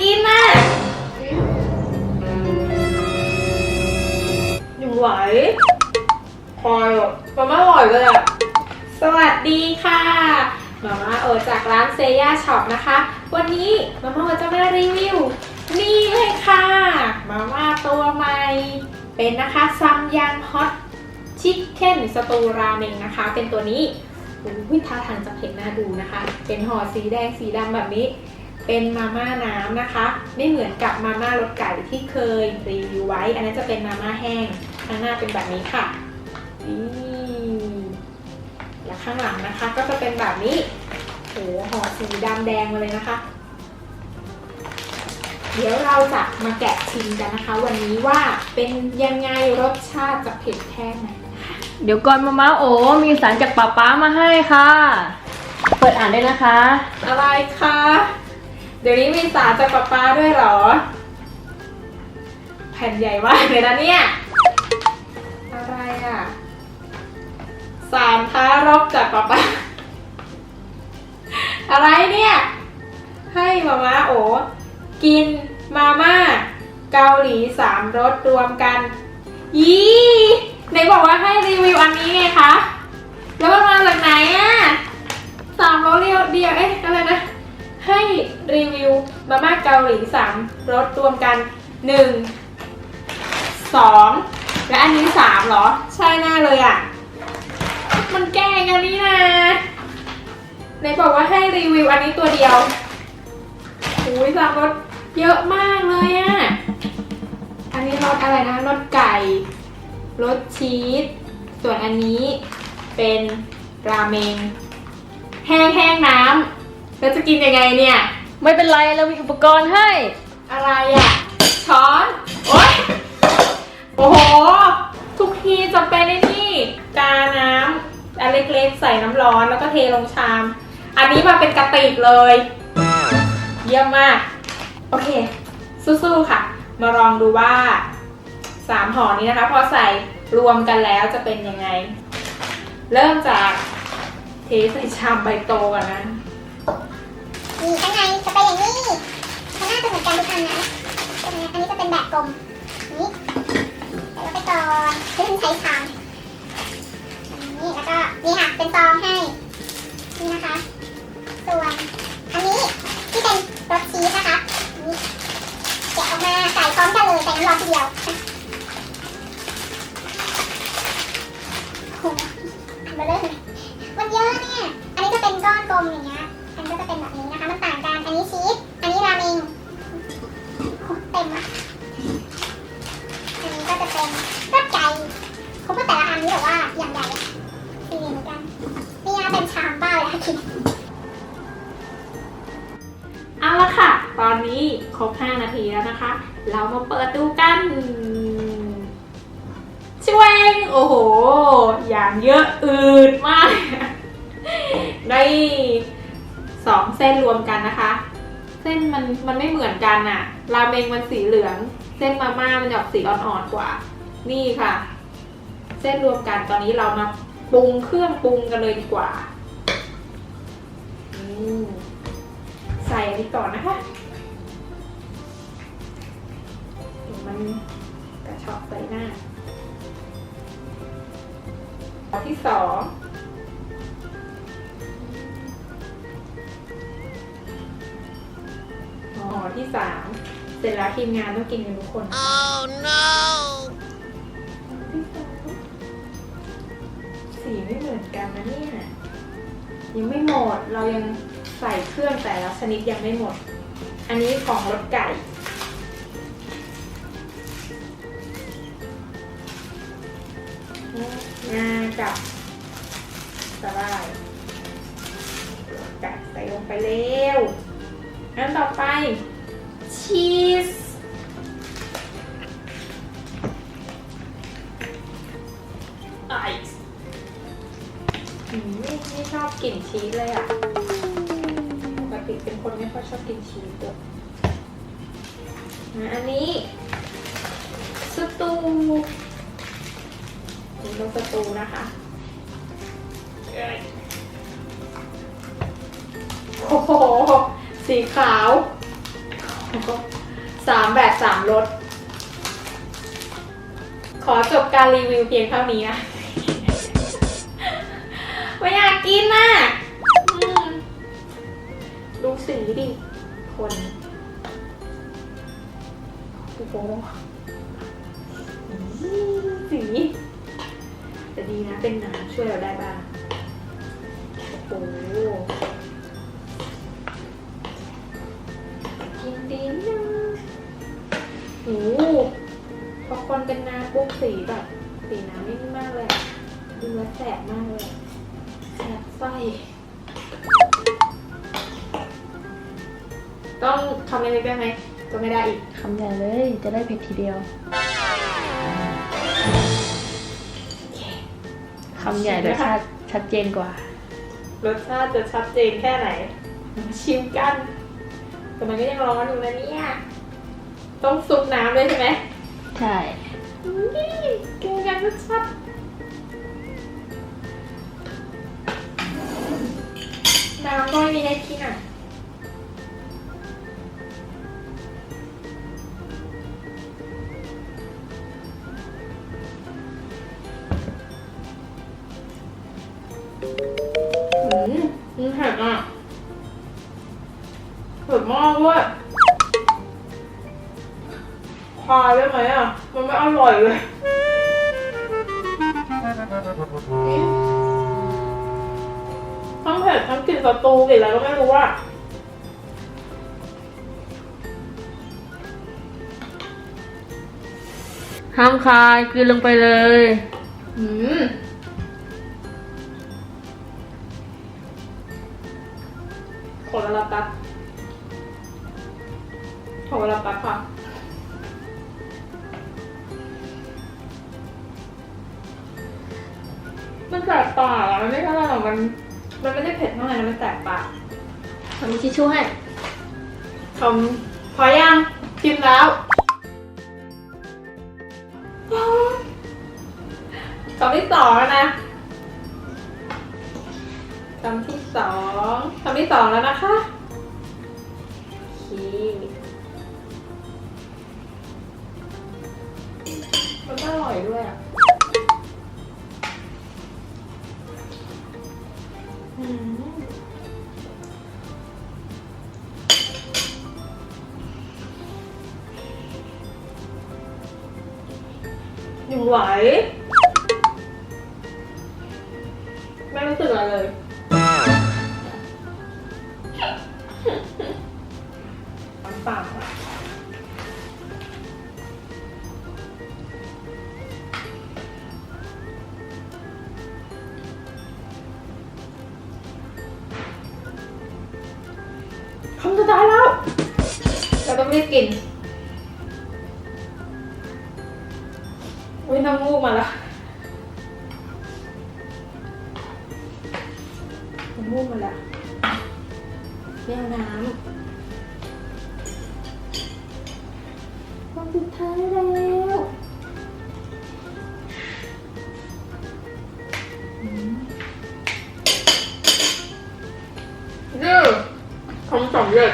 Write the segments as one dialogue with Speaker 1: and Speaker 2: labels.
Speaker 1: กินน่ะยังไหวคอยอะมันไม่อร่อยเลยอะสวัสดีค่ะมาม่าโอจากร้านเซย่าช็อปนะคะ วันนี้มาม่าโอจะมารีวิว นี่เลยค่ะมาม่าตัวใหม่ เป็นนะคะซัมยังฮอตชิคเก้นสตูราเมงนะคะ เป็นตัวนี้อุ้ยท่าทางจะเผ็ดน่าดูนะคะ เป็นห่อสีแดงสีดำแบบนี้ เป็นมาม่าน้ำนะคะ ไม่เหมือนกับมาม่ารสไก่ที่เคยรีวิวไว้ อันนั้นจะเป็นมาม่าแห้งข้างหน้าเป็นแบบนี้ค่ะนี่และข้างหลังนะคะ ก็จะเป็นแบบนี้โอ้โหห่อสีดำแดงมาเลยนะคะ เดี๋ยวเราจะมาแกะชิมกันนะคะ วันนี้ว่าเป็นยังไงรสชาติจะเผ็ดแค่ไหนนะคะ
Speaker 2: เดี๋ยวก่อนมาม่าโอมีสารจากป๊าป๊ามาให้ค่ะ เปิดอ่านได้นะคะ
Speaker 1: อะไรคะ เดี๋ยวนี้มีสารจากป๊าป๊าด้วยเหรอ แผ่นใหญ่มากเลยนะเนี่ย อะไรอะ สารท้ารบจากป๊าป๊าอะไรเนี่ย ให้มาม่าโอกินมาม่าเกาหลีสามรสรวมกัน ยี่ไหนบอกว่าให้รีวิวอันนี้ไงคะ แล้วมันมาจากไหนอะสามรสเดียวเดียวเอ๊ะอะไรนะ ให้รีวิวมาม่าเกาหลีสามรสรวมกันหนึ่งสองและอันนี้สามเหรอ ใช่แน่เลยอะมันแกล้งอันนี้นะไหนบอกว่าให้รีวิวอันนี้ตัวเดียวอุ้ยสามรสเยอะมากเลยอะ อันนี้รสอะไรนะรสไก่รสชีส ส่วนอันนี้เป็นราเมง แห้งแห้งน้ำ แล้วจะกินยังไงเนี่ย
Speaker 2: ไม่เป็นไรเรามีอุปกรณ์ให้
Speaker 1: อะไรอะ่ะ ช้อน โอ๊ย โอ้โห ทุกทีจะเป็นไอ้นี่กาน้ำอันเล็กๆ ใส่น้ำร้อนแล้วก็เทลงชาม อันนี้มาเป็นกระติกเลย เยี่ยมมาก โอเค สู้ๆ ค่ะ มาลองดูว่าสามห่อนี้นะคะ พอใส่รวมกันแล้วจะเป็นยังไง เริ่มจากเทใส่ชามใบโตก่อนนะ
Speaker 3: กลมนี่เดี๋ยวเราไปก่อนขึ้นใช้ชามนี่แล้วก็นี่ค่ะเป็นซองให้นี่นะคะ ส่วนอันนี้ที่เป็นรสชีสนะคะนี่แกะออกมาใส่พร้อมกันเลยใส่น้ำร้อนทีเดียวโอ้โหอันเบลอเลยมันเยอะเนี่ย อันนี้จะเป็นก้อนกลมอย่างเงี้ยอันนี้ก็จะเป็นแบบนี้นะคะามบ้าเลยค่ะคิด
Speaker 1: เอาละค่ะ ตอนนี้ครบ 5 นาทีแล้วนะคะ เรามาเปิดดูกันช่วงโอ้โห อย่างเยอะอืดมาก ได้สองเส้นรวมกันนะคะ เส้นมันมันไม่เหมือนกันอะราเมงมันสีเหลือง เส้นมาม่ามันออกสีอ่อนๆกว่า นี่ค่ะ เส้นรวมกันตอนนี้เรามาปรุงเครื่องปรุงกันเลยดีกว่า ใส่อันนี้ก่อนนะคะเดี๋ยวมันกระชอกใส่หน้าข้อที่สองห่อที่สามเสร็จแล้วทีมงานต้องกินกันทุกคน
Speaker 4: Oh no!
Speaker 1: ที่สามสีไม่เหมือนกันนะเนี่ย ยังไม่หมด เรายังใส่เครื่องแต่ละชนิดยังไม่หมด อันนี้ของรสไก่ งากับสลายไก่ใส่ลงไปเร็วอันต่อไปชีส ไม่ไม่ชอบกลิ่นชีสเลยอะ ปกติเป็นคนไม่ค่อยชอบกินชีสด้วยอะอันนี้สตูนี่รสสตูนะคะเอ้ยโอ้โห สีขาว สามแบบสามรส ขอจบการรีวิวเพียงเท่านี้นะ ไม่อยากกินน่ะอืมดูสีดิ คนโอ้โหอืมสี แต่ดีนะเป็นน้ำช่วยเราได้บ้าง โอ้โหกินดีนะโอ้โหพอคนเป็นน้ำปุ๊บสีแบบ สีน้ำนิ่มมากเลยอะดูแล้วแสบมากเลยอะ แสบไส้ต้องทำอะไรได้ไหมก็ไม่ได้อีก
Speaker 2: คำใหญ่เลยจะได้เผ็ดทีเดียวคำใหญ่รสชาติชัดเจนกว่า
Speaker 1: รสชาติจะชัดเจนแค่ไหนมาชิมกัน แต่มันก็ยังร้อนอยู่นะเนี่ย ต้องซุปน้ำด้วยใช่ไหม
Speaker 2: ใช่
Speaker 1: นี่กินกันรสชา น้ำก็ไม่มีให้กินอะอืมมันเผ็ดอะเผ็ดมากด้ยคลายได้ไหมอะ มันไม่อร่อยเลยทั้ง เผ็ดทั้งกลิ่นสตูกลิ่นอะไรก็ไม่รู้อะ
Speaker 2: ห้ามคายกลืนลงไปเลย
Speaker 1: อืมขอเวลาแป๊บขอเวลาแป๊บค่ะมันแสบปากอะมันไม่ใช่อะไรหรอกมัน มันไม่ได้เผ็ดเท่าไหร่นะมันแสบปาก
Speaker 2: ทำทิชชู่ให้
Speaker 1: ทำพอยังชิมแล้วคำที่สองแล้วนะคำที่สองคำที่สองแล้วนะคะโอเค ยังไหว ไม่รู้สึกอะไรเลย น้ำปล่าอะคำสุดท้ายแล้ว เราต้องรีบกิน น้ำมูกมาล้วน้ำมูกมาล้วเรียวน้ำคนสุดท้ายแล้วอืมนี่ทำสำเร็จ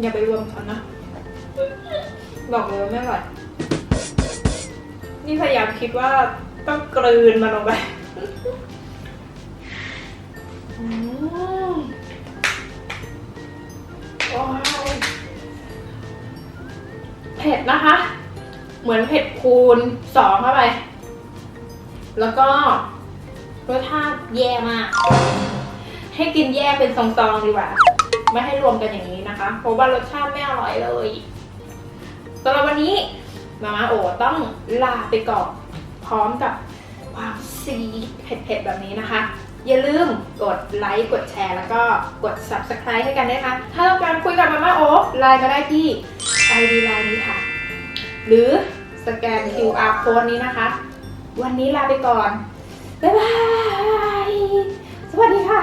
Speaker 1: อย่าไปรวมเขานะ บอกเลยว่าไม่อร่อยนี่พยายามคิดว่าต้องกลืนมันลงไปเผ็ดนะคะ เหมือนเผ็ดคูณสองเข้าไป แล้วก็รสชาติแย่มาก ให้กินแยกเป็นซองๆดีกว่า ไม่ให้รวมกันอย่างนี้นะคะ เพราะว่ารสชาติไม่อร่อยเลยสำหรับวันนี้มาม่าโอต้องลาไปก่อนพร้อมกับความซีดเผ็ดๆแบบนี้นะคะ อย่าลืมกดไลค์กดแชร์แล้วก็กด subscribe ให้กันด้วยนะคะถ้าต้องการคุยกับมาม่าโอไลน์มาได้ที่ ID ไลน์นี้ค่ะ หรือสแกน QR code นี้นะคะ วันนี้ลาไปก่อน บ๊ายบาย สวัสดีค่ะ